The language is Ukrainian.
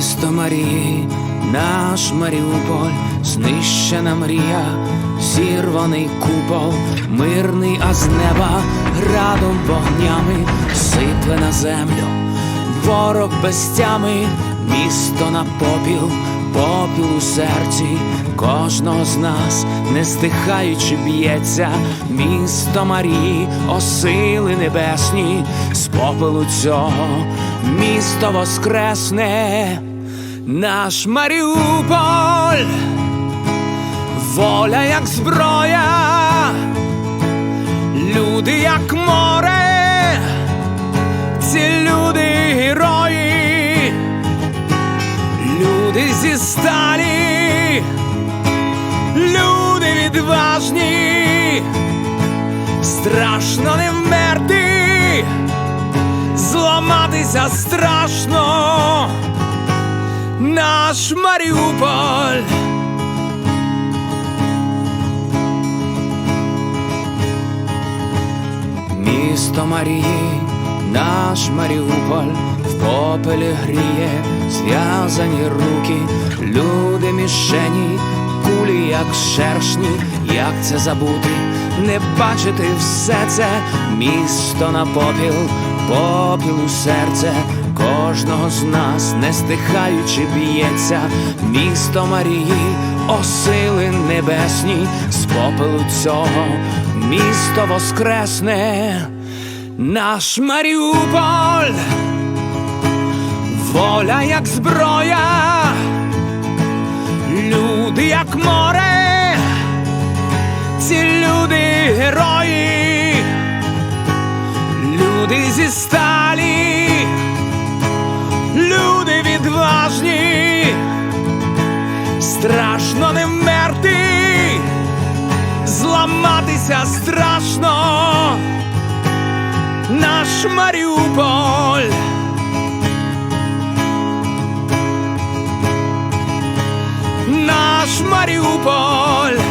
Місто Марії, наш Маріуполь, знищена мрія, зірваний купол, мирний, а з неба градом вогнями сипле на землю, ворог без тями, місто на попіл, попіл у серці кожного з нас, не стихаючи б'ється, місто Марії, осили небесні, з попелу цього місто воскресне, наш Маріуполь, воля як зброя, люди як море, ці люди герої, люди зі сталі, люди відважні, страшно не вмерти, зламатися страшно, наш Маріуполь. Місто Марії, наш Маріуполь. В попелі гріє, зв'язані руки, люди мішені, кулі, як шершні, як це забути, не бачити все це, місто на попіл, попіл у серце. Кожного з нас, не стихаючи б'ється, місто Марії, осили небесні, з попелу цього місто воскресне, наш Маріуполь, воля як зброя, люди як море, ці люди герої, люди зі сталі, страшно не вмерти, зламатися страшно, наш Маріуполь. Наш Маріуполь.